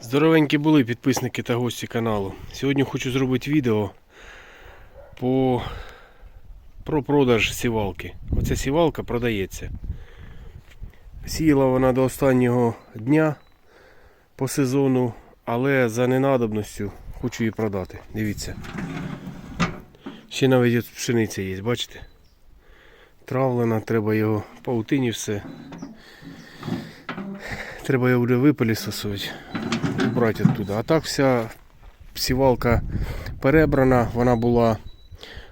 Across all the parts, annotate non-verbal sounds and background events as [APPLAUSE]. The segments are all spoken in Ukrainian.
Здоровенькі були підписники та гості каналу. Сьогодні хочу зробити відео по... про продаж сівалки. Оця сівалка продається. Сіяла вона до останнього дня по сезону, але за ненадобністю хочу її продати. Дивіться. Ще навіть от пшениця є, бачите? Травлена, треба його паутині все. Треба його буде випилісосувати брати оттуда. А так вся сівалка перебрана, вона була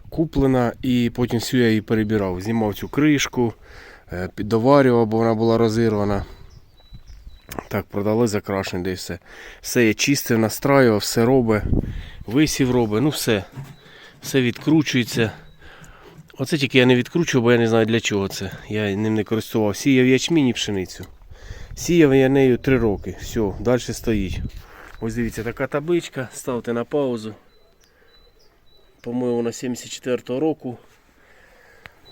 куплена і потім всю я її перебирав. Знімав цю кришку, е, піддоварював, бо вона була розірвана. Так, продали закрашені, де і все. Все я чистив, настраював, все робить, висів робить, ну все. Все відкручується. Оце тільки я не відкручував, бо я не знаю для чого це. Я ним не користувався. Сіяв ячмінь і пшеницю. Сіяв я нею 3 роки. Все, далі стоїть. Ось дивіться, така табличка. Ставте на паузу. По-моєму, на 74-го року.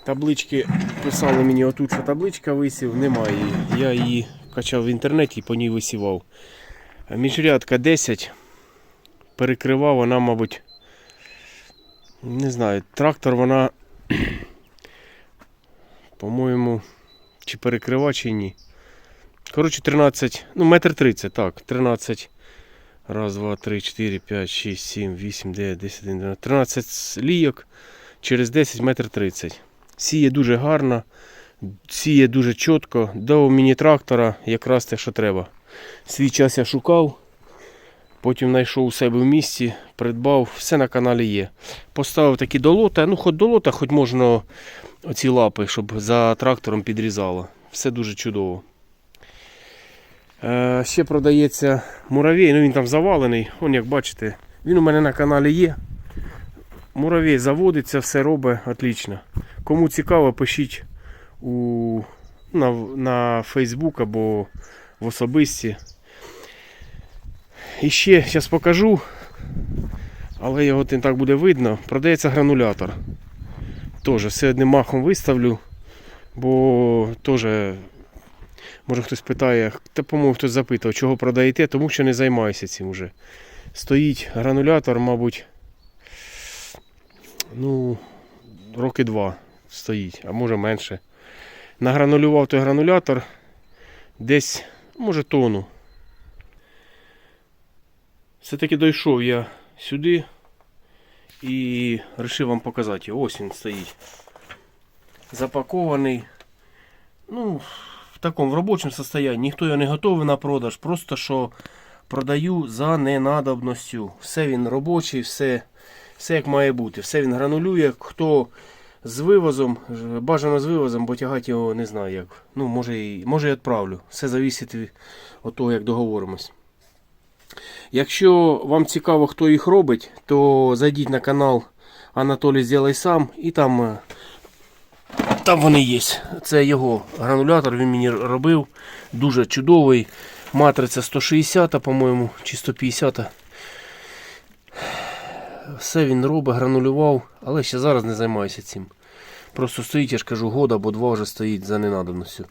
Таблички писали мені отут, що табличка висів, немає її. Я її качав в інтернеті і по ній висівав. Міжрядка 10. Перекривав вона, мабуть. Не знаю, трактор вона. [CLEARS THROAT] По-моєму, чи перекрива, чи ні. Коротше, 13, ну, метр 30, так, 13. Раз, два, три, 4, 5, 6, 7, 8, 9, 10, 11, 13 лійок через 10 метр 30. Сіє дуже гарно, сіє дуже чітко. До міні-трактора якраз те, що треба. Свій час я шукав, потім знайшов у себе в місті, придбав, все на каналі є. Поставив такі долота, ну хоч долота, хоч можна оці лапи, щоб за трактором підрізало. Все дуже чудово. Е, ще продається муравей, ну він там завалений, он як бачите, він у мене на каналі є. Муравей заводиться, все робить отлично. Кому цікаво, пишіть у, на, на Facebook або в особисті. І ще зараз покажу, але його не так буде видно. Продається гранулятор. Теж все одним махом виставлю, бо теж Може хтось питає, та по-моєму хтось запитав, чого продаєте, тому що не займаюся цим вже. Стоїть гранулятор, мабуть, ну, роки два стоїть, а може менше. Награнулював той гранулятор десь, може, тонну. Все-таки дійшов я сюди і вирішив вам показати. Ось він стоїть. Запакований. Ну, такому в робочому состоянні. Ніхто його не готовий на продаж. Просто що продаю за ненадобністю. Все він робочий, все, все як має бути. Все він гранулює. Хто з вивозом, бажано з вивозом, бо тягати його не знаю як. Ну, може і може і відправлю. Все залежить від того, як договоримось. Якщо вам цікаво, хто їх робить, то зайдіть на канал Анатолій Зілай сам і там е, там вони є. Це його гранулятор, він мені робив. Дуже чудовий. Матриця 160, по-моєму, чи 150. Все він робить, гранулював, але ще зараз не займаюся цим. Просто стоїть, я ж кажу, год або два вже стоїть за ненадобністю.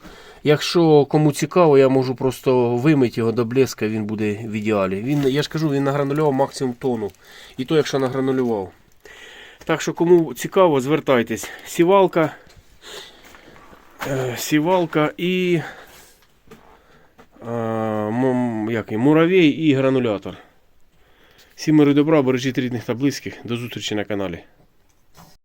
Якщо кому цікаво, я можу просто вимити його до блеска, він буде в ідеалі. Він, я ж кажу, він награнулював максимум тонну. І то, якщо награнулював. Так що, кому цікаво, звертайтесь. Сівалка сівалка і е, як, і, муравей і гранулятор. Всім миру добра, бережіть рідних та близьких. До зустрічі на каналі.